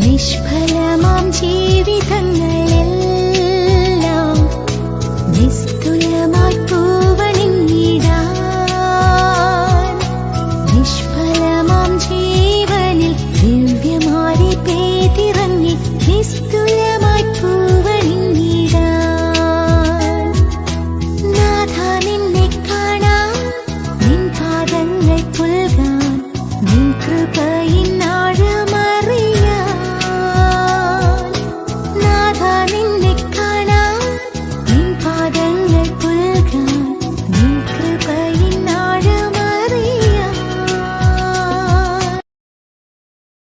നിഷ്ഫലമാം ജീവിതങ്ങളെല്ലാം നിസ്തുലമായി പൂവണിങ്ങിടാൻ നിഷ്ഫലമാം ജീവിതം Super